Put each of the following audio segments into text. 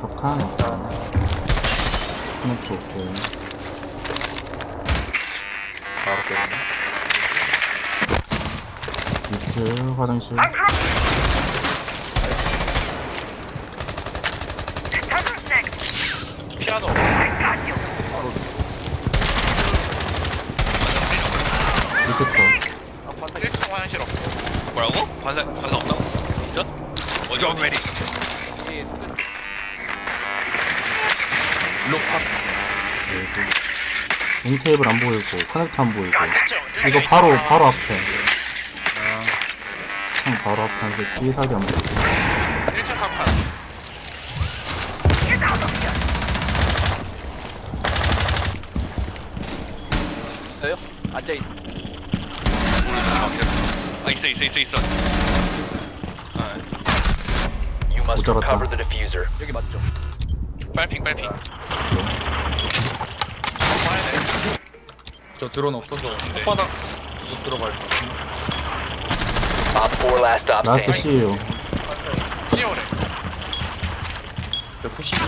벽하나 없다. 스모크 없고. 바로 깨네. 밑에 화장실. 피아노 밑에 거. 아, 반대 1층 화장실 없고 뭐라고? 관사 관사 없다고? 있어? 어디 어디? 롱 테이블 안 보이고, 커넥터 안 보이고. 1층 이거 바로, 바로 앞에. 아, 창 바로 앞에. 이제 뒤에 사기 안 보이고. 1층 칸판 있어요? 앉아있 아 있어 있어 있어 있어. 아, You must 못 잡았다. recover the diffuser. 여기 맞죠? 빨핑 빨핑. 저 드론 없어서 네. 혓바닥 못 들어갈 거. Op 4 last stop 라스트 standing. CU. 시오래 저 푸시 중.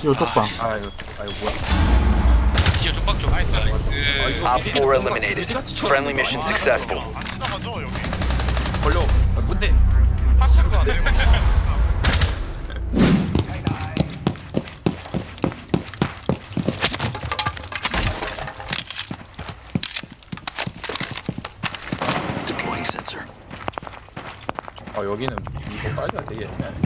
CU 쪽방. 아, 이거, 아, 이거 뭐야. 지어 쪽박 쪽. 나이스. 그 Op 4 eliminated. Friendly mission successful. 안 지나가죠 여기 걸려. 아, 뭔데? 파스가 안돼 요 아, 여기는 이거 빨리가 되게 애매하네.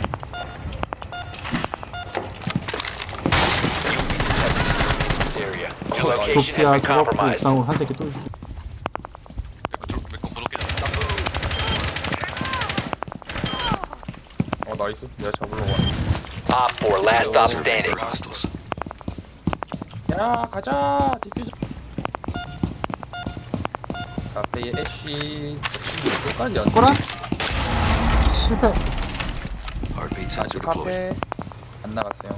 Area. Your location has 조피아 been 그렇고 compromised. 이상으로 한 새끼 또 있어. 몇거 부럽게 어, 나이스. 내가 잡으려고 하네. Op 4 last stop standing. 야, 가자. 디퓨저. 카페의 애쉬. 안? 실패. 아직 카페 안 나갔어요.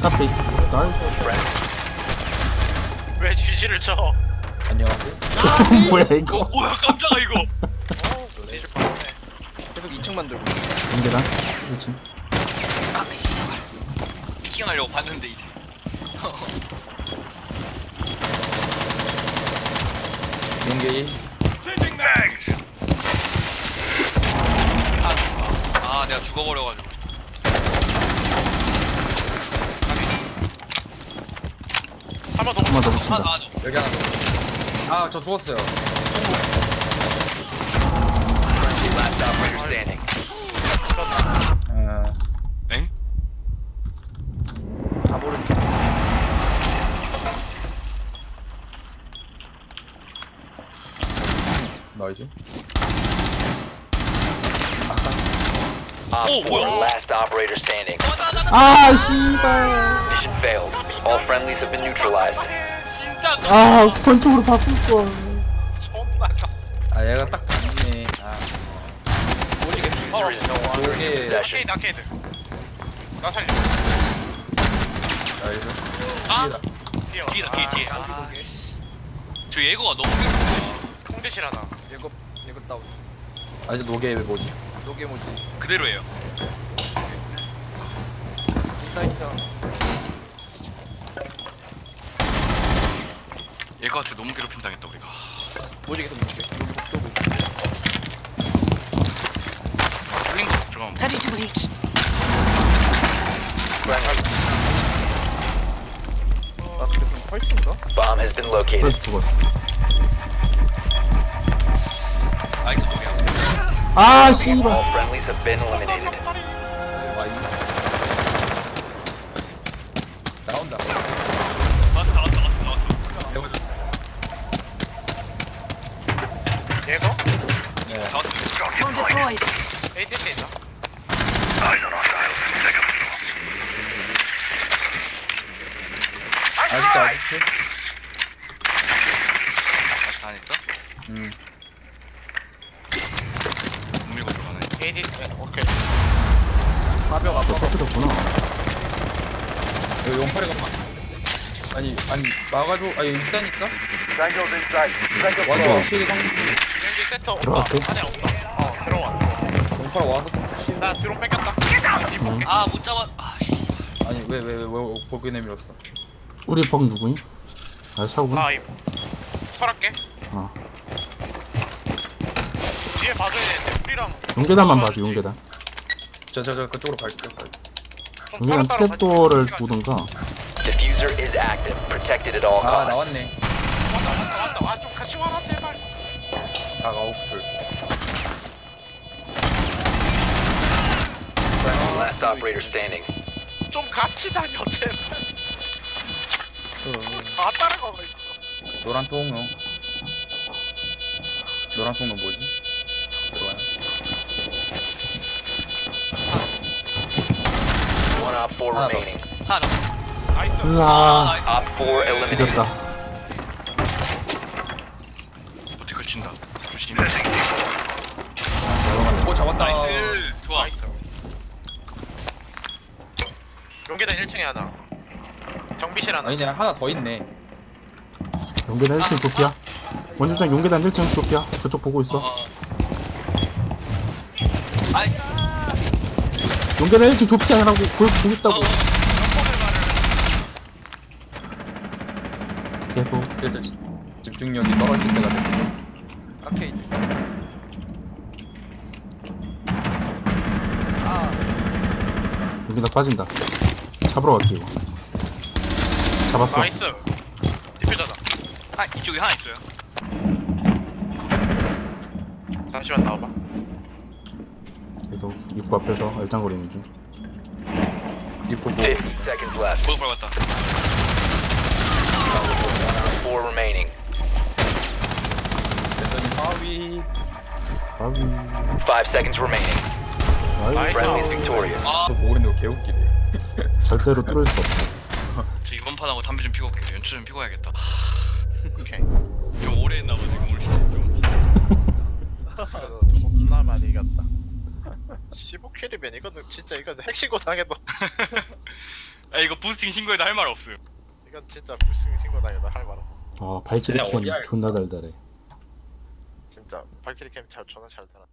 카페. 나이스. 왜 쥐지를 쳐 안녕하세요. 뭐야 어 이거. 뭐야 깜짝아 이거. 뻔했네 계속 2층 만 들고 연계단? 그렇지. 아 씨발. 피킹하려고 봤는데 이제. 민게이. 아 내가 죽어버려가지고. 한 번더 한번 더아 붙인다. 나와줘. 여기 하나 더. 아, 저 죽었어요. Last operator standing. 아, 엥? 다 모르는 나이스. Op Oh, 4 뭐야? last operator standing. 아 씨발. Mission failed. All friendlies have been neutralized. 진짜 아 권총으로 바꿀 걸. 존나가 아, 얘가 딱 봤네. 아, Diffuser is no longer in your Okay. possession. 아케이드 아케이드 나 살려 나이스. 아 뛰어 뒤에다 뒤에 뒤에. 아, 아, 저 예고가 너무 괴롭다. 통제실 하나 예고 예고 다운 아, 이제 노게 뭐지? 노게 뭐지 그대로예요. 인사이트랑 예고한테 너무 괴롭힘 당했다 우리가. 뭐지 계속 볼게 여기 복도고 뚫린 거 들어가면 뭐. Ready to reach. 나 그래 좀 펄스인가? Bomb has been located. 그래서 죽었어. 아 씨발. All friendlies have been eliminated. 와이. 나온다. 나왔어 나왔어 나왔어 나왔어. 예고? 네. 나왔어. Drone deployed. ATC 있나? 아직도 아직도. 다 안에 있어? 음. 못 밀고 ATC 네, 오케이 가벼 가벼 터뜨렸구나. 여기 용팔이가 막. 아니 아니 막아줘. 아 여기 있다니까. 완전 상. 비행기 세트 없다 들어갔어? 안에 없다 어 들어와 들어와 공파라 와서. 나 드론 뺏겼다 응. 아못 잡아 아씨 아니 왜 왜 왜왜 보기 내밀었어? 우리 벅 누구니? 아 샤오군 아이 설할게 어 뒤에 봐줘야 되는데 우리랑 용계단만 봐줘 용계단 저저저 그쪽으로 갈게. 좀 용계단 따로따로 트랩도어를 가지고 보든가 Diffuser is active. Protected at all 아 costs. 나왔네. 왔다 왔다 왔다 와좀 같이 와라 제발 다가오플. Last operator standing. 좀 같이 다녀 제발 다 따라가고 있어 노란 통로. 노란 통로 뭐지? 4 하나 더. remaining. 하나 나이스 으아 아 Op 4 eliminated. 이겼다. 어떻게 걸친다. 조심해. 오 잡았다. 나이스. 어, 좋아. 나이스. 용계단 1층에 하나. 정비실 하나. 아니네 하나 더 있네. 용계단 1층 도피야. 원주장 용계단 1층 도피야. 저쪽 보고 있어. 어, 어. 용계단 1층 조피야라고 보고 보고 있다고. 어. 계속 그래서 지- 집중력이 떨어질 때가 됐어. 오케이. 용계단 빠진다. 잡으러 갈게 이거. 잡았어. 나이스. 디퓨저다. 아 이쪽에 하나 있어요. 잠시만 나와봐 계속 입구 앞에서 얼짱거리는 중 입고 뭐50 seconds left. 보도 밟았다 Four remaining. 됐더니 하위. 아위 5 seconds remaining. 나이스 Friendly is victorious. 아저 또 모르는 거 개웃기네. 절대로 뚫을 수 없어 이번 판하고 담배 좀 피고 올게 연출 좀 피고 와야겠다 오케이 좀 오래 했나 봐 지금 오늘 시즌 좀 존나 많이 이겼다 15킬이면 이거는 진짜 이거는 핵신고 당해도. 아 이거 부스팅 신고해도 할 말 없어요 이건 진짜 불승 신고 당해도 할말 없어 어 발키리 그냥 캠 어디야, 존나 달달해. 진짜 발키리 캠 잘, 저는 잘 달아